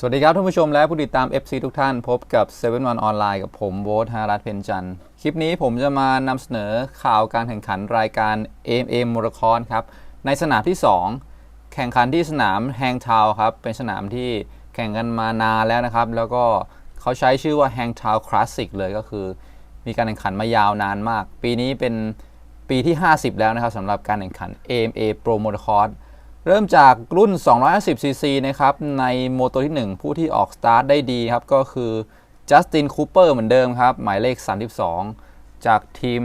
สวัสดีครับท่านผู้ชมและผู้ติดตาม FC ทุกท่านพบกับ7 One ออนไลน์กับผมโบ๊ทฮารัตเพนจันทร์คลิปนี้ผมจะมานำเสนอข่าวการแข่งขันรายการ AMA ม o รคอนครับ ในสนามที่ 2 แข่งขันที่สนามแฮงทาวครับ เป็นสนามที่แข่งกันมานานแล้วนะครับ แล้วก็เขาใช้ชื่อว่าแฮงทาวคลาสสิกเลยก็คือ มีการแข่งขันมายาวนานมาก ปีนี้เป็นปีที่ 50 แล้วนะครับสำหรับการแข่งขัน AMA Pro Motocross เริ่มจากรุ่น 250cc นะครับ ในโมโตที่ 1 ผู้ที่ออกสตาร์ทได้ดีครับ ก็คือจัสตินคูเปอร์เหมือนเดิมครับ หมายเลข 32 จากทีม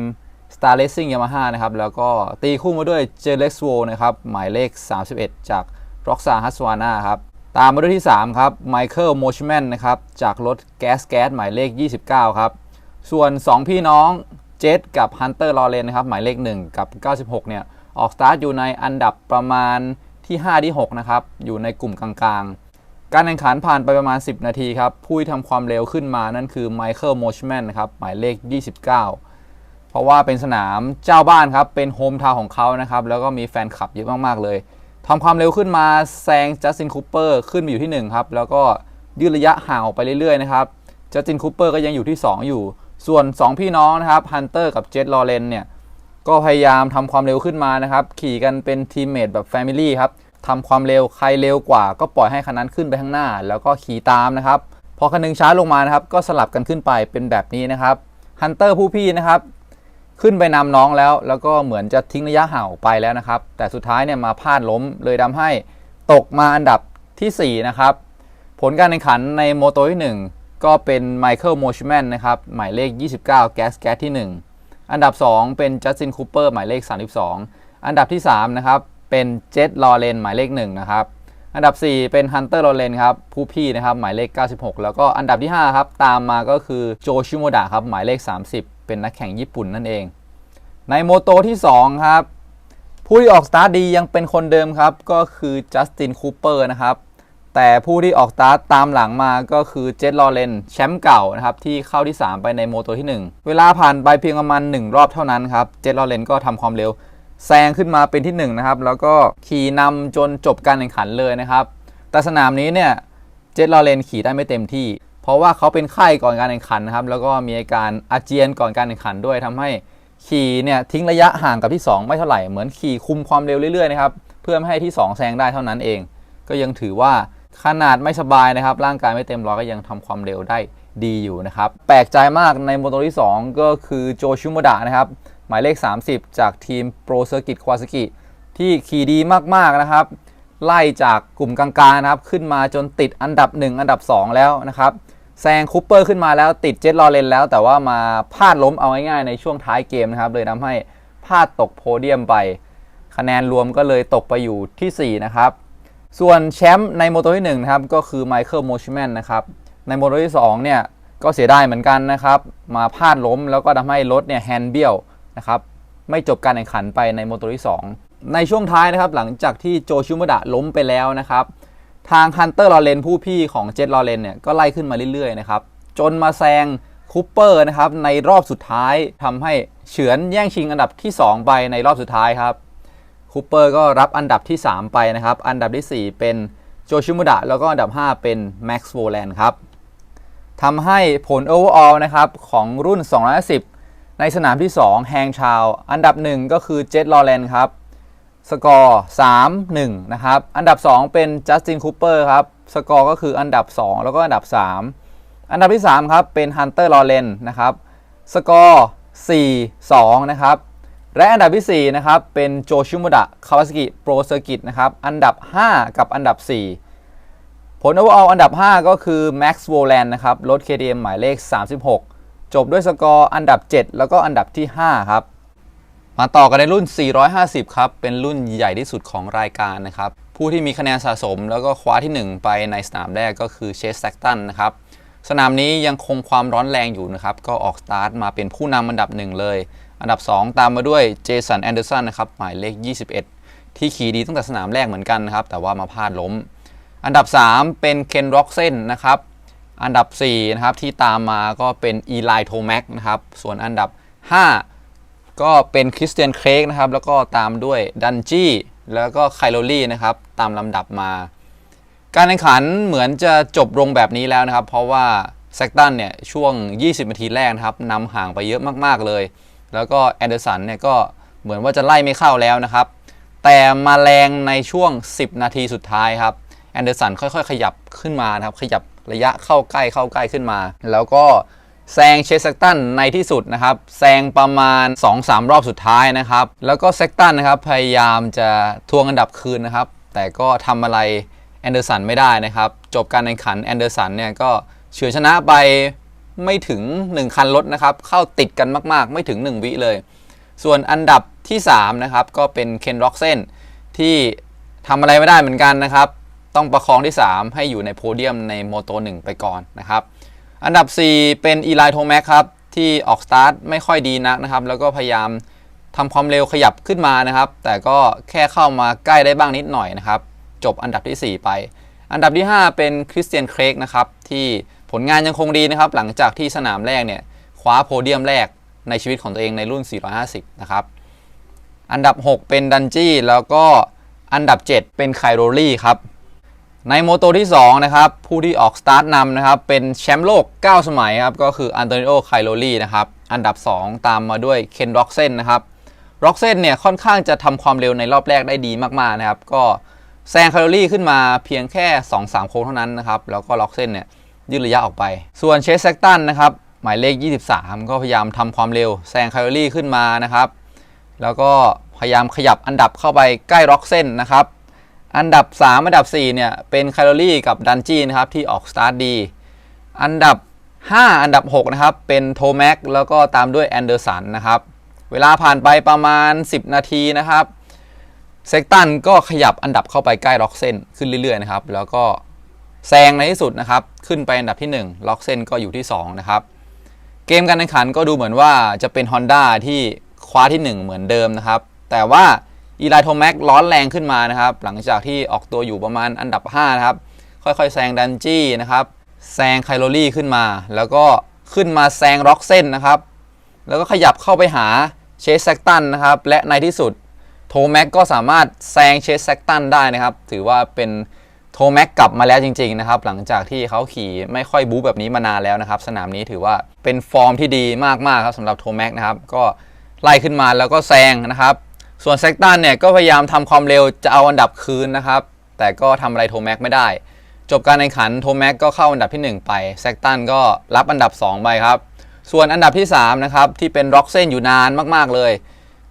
Star Racing Yamaha นะครับ แล้วก็ตีคู่มาด้วยเจเล็กซ์โวนะครับ หมายเลข 31 จาก r o x a h a s w a n a ครับ ตามมาด้วยที่ 3 ครับไมเคิลโมชแมนนะครับ จากรถแก๊สแก๊สหมายเลข 29 ครับ ส่วน 2 พี่น้องเจ t กับฮันเตอร์ลอเรนนะครับ หมายเลข 1 กับ 96 เนี่ย ออกสตาร์ทอยู่ในอันดับประมาณ ที่ 5 ที่ 6 นะครับ อยู่ในกลุ่มกลางๆ การแข่งขันผ่านไปประมาณ 10 นาทีครับ ผู้ที่ทำความเร็วขึ้นมานั่นคือไมเคิลโมชแมนนะครับ หมายเลข 29 เพราะว่าเป็นสนามเจ้าบ้านครับ เป็นโฮมทาวของเขานะครับ แล้วก็มีแฟนคลับเยอะมากๆเลยทำความเร็วขึ้นมาแซงจัสตินคูเปอร์ขึ้นมาอยู่ที่ 1 ครับ แล้วก็ยืดระยะห่างออกไปเรื่อยๆนะครับจัสตินคูเปอร์ก็ยังอยู่ที่ 2 อยู่ ส่วน 2 พี่น้องนะครับฮันเตอร์กับเจ t ลอเรนเนี่ย ก็พยายามทำความเร็วขึ้นมานะครับ ขี่กันเป็นทีมเมทแบบแฟมิลี่ครับทำความเร็วใครเร็วกว่า ก็ปล่อยให้คันนั้นขึ้นไปข้างหน้า แล้วก็ขี่ตามนะครับ พอคันหนึงช้าลงมานะครับก็สลับกันขึ้นไปเป็นแบบนี้นะครับฮันเตอร์ผู้พี่นะครับขึ้นไปนำน้องแล้ว แล้วก็เหมือนจะทิ้งระยะห่างไปแล้วนะครับ แต่สุดท้ายเนี่ยมาพลาดล้มเลยทำให้ตกมาอันดับทีสี่ 4 นะครับ ผลการแข่งขันในโมโตที่ 1 ก็เป็นไมเคิลโมชแมนนะครับ หมายเลข 29 แก๊สแก๊สที่ 1 อันดับ 2 เป็นจัสตินคูเปอร์หมายเลข 32 อันดับที่3นะครับเป็นเจ t ลอเรนหมายเลข1นะครับอันดับ 4 เป็นฮันเตอร์ลอเรนครับผู้พี่นะครับหมายเลข 96 แล้วก็อันดับที่5ครับตามมาก็คือโจชิโมดะครับหมายเลข 30 เป็นนักแข่งญี่ปุ่นนั่นเอง ในโมโตที่2ครับผู้ที่ออกสตาร์ทดียังเป็นคนเดิมครับก็คือจัสตินคูเปอร์นะครับ แต่ผู้ที่ออกสตาร์ทตามหลังมาก็คือเจ t ลอเรนแชมป์เก่านะครับที่เข้าที่ 3 ไปในโมโตที่ 1 เวลาผ่านไปเพียงประมาณ 1 รอบเท่านั้นครับเจ t ลอเรนก็ทำความเร็วแซงขึ้นมาเป็นที่ 1 นะครับ แล้วก็ขี่นำจนจบการแข่งขันเลยนะครับ แต่สนามนี้เนี่ยเจ t ลอเรนขี่ได้ไม่เต็มที่ เพราะว่าเขาเป็นไข้ก่อนการแข่งขันนะครับแล้วก็มีอาการอาเจียนก่อนการแข่งขันด้วยทำให้ขี่เนี่ยทิ้งระยะห่างกับที่ 2 ไม่เท่าไหร่เหมือนขี่คุมความเร็วเรื่อยๆนะครับเพื่อไม่ให้ที่ 2 แซงได้เท่านั้นเอง ก็ยังถือว่า ขนาดไม่สบายนะครับ ร่างกายไม่เต็มร้อยก็ยังทำความเร็วได้ดีอยู่นะครับ แปลกใจมากในโมโตที่ 2 ก็คือโจชิโมดะนะครับ หมายเลข 30 จากทีมโปรเซอร์กิตควาสกิที่ขี่ดีมาก ๆ นะครับ ไล่จากกลุ่มกลางๆนะครับ ขึ้นมาจนติดอันดับ 1 อันดับ 2 แล้วนะครับแซงคูเปอร์ขึ้นมาแล้วติดเจ t ลอเรนแล้ว แต่ว่ามาพลาดล้มเอาง่ายๆในช่วงท้ายเกมนะครับ เลยทำให้พลาดตกโพเดียมไป คะแนนรวมก็เลยตกไปอยู่ที่ 4 นะครับ ส่วนแชมป์ในโมโตที่1นะครับก็คือไมเคิลโมชิแมนนะครับในโมโตที่2เนี่ยก็เสียดายเหมือนกันนะครับ มาพลาดล้มแล้วก็ทำให้รถเนี่ยแฮนด์เบี้ยวนะครับไม่จบการแข่งขันไปในโมโตที่2ในช่วงท้ายนะครับหลังจากที่โจชิมดะล้มไปแล้วนะครับทางฮันเตอร์ลอเรนผู้พี่ของเจ t ลอเรนเนี่ยก็ไล่ขึ้นมาเรื่อยๆนะครับจนมาแซงคูเปอร์นะครับในรอบสุดท้ายทำให้เฉือนแย่งชิงอันดับที่ 2 ไปในรอบสุดท้ายครับ คูเปอร์ก็รับอันดับที่ 3 ไปนะครับ อันดับทีสี่4 เป็นโจชิโมดะแล้วก็อันดับ 5 เป็นแม็กซ์โวแลนด์ครับทำให้ผล overall นะครับของรุ่น 210 ในสนามที่ 2 แฮงชาว อันดับ 1 ก็คือเจ t ลอเรนครับ สกอร์ 3 1 นะครับ อันดับ 2 เป็นจัสตินคูเปอร์ครับ สกอร์ก็คืออันดับ 2 แล้วก็อันดับ 3 อันดับที่ 3 ครับ เป็นฮันเตอร์ลอเรนนะครับ สกอร์ 4 2 นะครับ และอันดับที่ 4 นะครับ เป็นโจชิโมดะคาวาสกิโปรเซอร์กิตนะครับ อันดับ 5 กับอันดับ 4 ผล overall อันดับ 5 ก็คือ Max w o l a n d นะครับรถ KTM หมายเลข 36 จบด้วยสกอร์อันดับ 7 แล้วก็อันดับที่ 5 ครับ มาต่อกันในรุ่น 450 ครับ เป็นรุ่นใหญ่ที่สุดของรายการนะครับ ผู้ที่มีคะแนนสะสม แล้วก็คว้าที่ 1 ไปในสนามแรกก็คือเชสแซกตันนะครับ สนามนี้ยังคงความร้อนแรงอยู่นะครับ ก็ออกสตาร์ทมาเป็นผู้นำอันดับ1เลย อันดับ 2 ตามมาด้วยเจสันแอนเดอร์สันนะครับหมายเลข 21 ที่ขี่ดีตั้งแต่สนามแรกเหมือนกันนะครับ แต่ว่ามาพลาดล้ม อันดับ 3 เป็นเคนร็อกเซนนะครับ อันดับ4นะครับที่ตามมาก็เป็นอีไลโทแม็กนะครับ ส่วนอันดับ 5 ก็เป็นคริสเตียนเครกนะครับ แล้วก็ตามด้วยดันจี้แล้วก็ไคลโรลี่นะครับ ตามลำดับมา การแข่งขันเหมือนจะจบลงแบบนี้แล้วนะครับ เพราะว่าแซกตันเนี่ยช่วง 20 นาทีแรกนะครับนำห่างไปเยอะมาก ๆ เลย แล้วก็แอนเดอร์สันเนี่ยก็เหมือนว่าจะไล่ไม่เข้าแล้วนะครับ แต่มาแรงในช่วง 10 นาทีสุดท้ายครับแอนเดอร์สันค่อยๆ ขยับขึ้นมานะครับ ขยับระยะเข้าใกล้เข้าใกล้ขึ้นมา แล้วก็แซงเชสแซกตันในที่สุดนะครับแซงประมาณ 2-3 รอบสุดท้ายนะครับ แล้วก็แซกตันนะครับพยายามจะทวงอันดับคืนนะครับ แต่ก็ทำอะไรแอนเดอร์สันไม่ได้นะครับ จบการแข่งขันแอนเดอร์สันเนี่ยก็เฉือนชนะไป ไม่ถึง 1 คันรถนะครับ เข้าติดกันมากๆ ไม่ถึง 1 วิเลย ส่วนอันดับที่ 3 นะครับ ก็เป็นเคนร็อกเซนที่ทำอะไรไม่ได้เหมือนกันนะครับ ต้องประคองที่ 3 ให้อยู่ในโพเดียมในโมโต1ไปก่อนนะครับ อันดับ 4 เป็นอีไลโทแมคครับ ที่ออกสตาร์ทไม่ค่อยดีนักนะครับ แล้วก็พยายามทำความเร็วขยับขึ้นมานะครับ แต่ก็แค่เข้ามาใกล้ได้บ้างนิดหน่อยนะครับ จบอันดับที่ 4 ไป อันดับที่ 5 เป็นคริสเตียนเครกนะครับที่ ผลงานยังคงดีนะครับ หลังจากที่สนามแรกเนี่ยคว้าโพเดียมแรกในชีวิตของตัวเองในรุ่น 450 นะครับ อันดับ 6 เป็นดันจี้แล้วก็อันดับ 7 เป็นไคโรลี่ครับ ในโมโตที่ 2 นะครับ ผู้ที่ออกสตาร์ทนำนะครับ เป็นแชมป์โลก 9 สมัยครับ ก็คืออันโตนิโอไคโรลี่นะครับ อันดับ 2 ตามมาด้วยเคนร็อกเซนนะครับร็อกเซนเนี่ยค่อนข้างจะทำความเร็วในรอบแรกได้ดีมากๆนะครับ ก็แซงไคโรลี่ขึ้นมาเพียงแค่ 2-3 โค้งเท่านั้นนะครับ แล้วก็ล็อกเซนเนี่ย ยืดระยะออกไป ส่วนเชสแซกตันนะครับหมายเลข 23 ก็พยายามทำความเร็วแซงไคโรลี่ขึ้นมานะครับ แล้วก็พยายามขยับอันดับเข้าไปใกล้ร็อกเซนนะครับ อันดับ 3 อันดับ 4 เนี่ย เป็นไคลอรี่กับดันจี้นะครับ ที่ออกสตาร์ทดี อันดับ 5 อันดับ 6 นะครับ เป็นโทแม็กแล้วก็ตามด้วยแอนเดอร์สันนะครับ เวลาผ่านไปประมาณ 10 นาทีนะครับเซกตันก็ขยับอันดับเข้าไปใกล้ล็อกเซนขึ้นเรื่อยๆนะครับ แล้วก็ แซงในที่สุดนะครับ ขึ้นไปอันดับที่ 1 ล็อกเซนก็อยู่ที่ 2 นะครับ เกมการแข่งขันก็ดูเหมือนว่าจะเป็น Honda ที่คว้าที่ 1 เหมือนเดิมนะครับ แต่ว่าอีไลโทแม็กร้อนแรงขึ้นมานะครับ หลังจากที่ออกตัวอยู่ประมาณอันดับ 5 นะครับ ค่อยๆ แซงดันจี้นะครับแซงไคลโรลี่ขึ้นมา แล้วก็ขึ้นมาแซงร็อกเซนนะครับ แล้วก็ขยับเข้าไปหาเชสแซกตันนะครับ และในที่สุดโทแม็กก็สามารถแซงเชสแซกตันได้นะครับ ถือว่าเป็น โทแม็กกลับมาแล้วจริงๆนะครับหลังจากที่เขาขี่ไม่ค่อยบู๊แบบนี้มานานแล้วนะครับ สนามนี้ถือว่าเป็นฟอร์มที่ดีมากๆครับสำหรับโทแม็กนะครับก็ไล่ขึ้นมาแล้วก็แซงนะครับส่วนเซกตันเนี่ยก็พยายามทำความเร็วจะเอาอันดับคืนนะครับแต่ก็ทำอะไรโทแม็กไม่ได้ จบการแข่งขันโทแม็กก็เข้าอันดับที่ 1 ไปเซกตันก็รับอันดับ 2 ไปครับส่วนอันดับที่3นะครับที่เป็นร็อกเซนอยู่นานมากๆเลย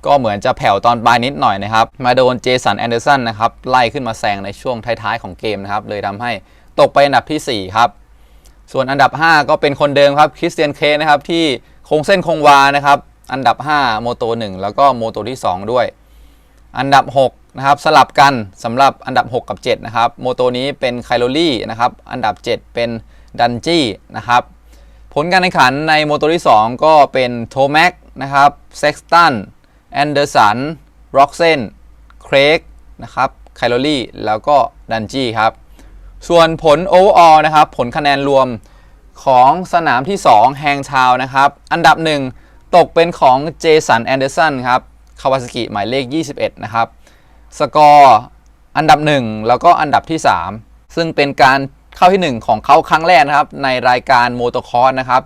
ก็เหมือนจะแผ่วตอนปลายนิดหน่อยนะครับ มาโดนเจสันแอนเดอร์สันนะครับ ไล่ขึ้นมาแซงในช่วงท้ายๆของเกมนะครับ เลยทำให้ตกไปอันดับที่ 4 ครับ ส่วนอันดับ 5 ก็เป็นคนเดิมครับคริสเตียนเคนะครับ ที่คงเส้นคงวานะครับ อันดับ5โมโต1แล้วก็โมโตที่ 2 ด้วย อันดับ6นะครับสลับกันสำหรับอันดับ 6 กับ 7 นะครับโมโตนี้เป็นไคลโรลี่นะครับอันดับ 7 เป็นดันจี้นะครับผลการแข่งขันในโมโตที่ 2 ก็เป็นโทแม็กนะครับเซ็กสตัน แอนเดอร์สันร็อกเซนเครกนะครับไคลโรลี่ แล้วก็ดันจี้ครับ ส่วนผลโอเวอร์ออนะครับ ผลคะแนนรวมของสนามที่ 2 แฮงทาวนะครับ อันดับ 1 ตกเป็นของเจสันแอนเดอร์สันครับคาวาซากิหมายเลข 21 นะครับ สกอร์อันดับ 1 แล้วก็อันดับที่ 3 ซึ่งเป็นการเข้าที่ 1 ของเขาครั้งแรกนะครับ ในรายการโมโตคอร์สนะครับ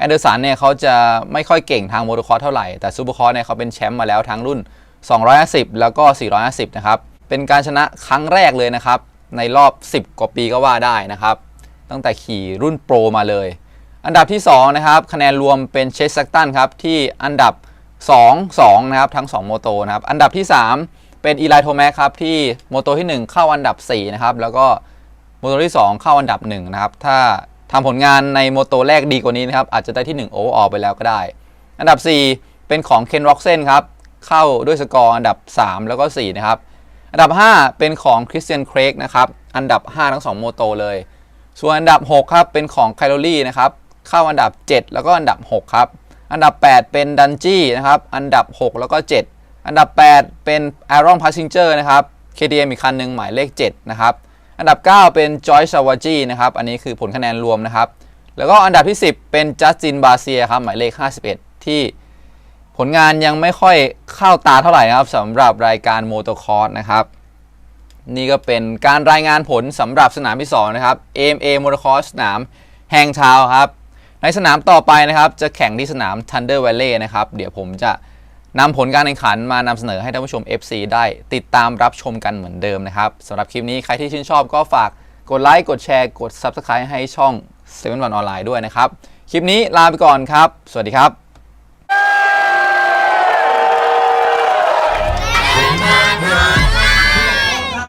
แอนเดอร์สันเนี่ยเขาจะไม่ค่อยเก่งทางโมโตคอร์สเท่าไหร่ แต่ซูเปอร์คอร์สเนี่ยเขาเป็นแชมป์มาแล้วทั้งรุ่น 250 แล้วก็ 450 นะครับ เป็นการชนะครั้งแรกเลยนะครับ ในรอบ 10 กว่าปีก็ว่าได้นะครับ ตั้งแต่ขี่รุ่นโปรมาเลย อันดับที่ 2 นะครับ คะแนนรวมเป็นเชสซักตันครับ ที่อันดับ 2 2 นะครับ ทั้ง 2 โมโตนะครับ อันดับที่ 3 เป็นอีไลโทแมคครับ ที่โมโตที่ 1 เข้าอันดับ 4 นะครับ แล้วก็โมโตที่ 2 เข้าอันดับ 1 นะครับ ถ้า ทำผลงานในโมโตแรกดีกว่านี้นะครับ อาจจะได้ที่1โอเวอร์ออไปแล้วก็ได้ อันดับ 4 เป็นของเคนร็อกเซนครับ เข้าด้วยสกอร์อันดับ 3 แล้วก็ 4 นะครับ อันดับ 5 เป็นของคริสเตียนเครกนะครับ อันดับ 5 ทั้ง 2 โมโตเลย ส่วนอันดับ 6 ครับ เป็นของไคลอรี่นะครับ เข้าอันดับ 7 แล้วก็อันดับ 6 ครับ อันดับ 8 เป็นดันจี้นะครับ อันดับ 6 แล้วก็ 7 อันดับ 8 เป็น Aaron Passenger นะครับ KTM อีกคันหนึ่งหมายเลข 7 นะครับ อันดับ 9 เป็น Joy s a w a j i นะครับอันนี้คือผลคะแนนรวมนะครับ แล้วก็อันดับที่ 10 เป็น Justin b a s i a ครับหมายเลข 51 ที่ผลงานยังไม่ค่อยเข้าตาเท่าไหร่ครับสำหรับรายการโมโตคอร์สนะครับนี่ก็เป็นการรายงานผลสำหรับสนามที่ 2 นะครับ AMA Motocross สนามแฮงชาวครับ ในสนามต่อไปนะครับ จะแข่งที่สนาม Thunder Valley นะครับ เดี๋ยวผมจะ นำผลการแข่งขันมานำเสนอให้ท่านผู้ชม FC ได้ติดตามรับชมกันเหมือนเดิมนะครับสำหรับคลิปนี้ใครที่ชื่นชอบก็ฝากกดไลค์กดแชร์กด Subscribe ให้ช่อง7 1 Online ด้วยนะครับ คลิปนี้ลาไปก่อนครับ สวัสดีครับ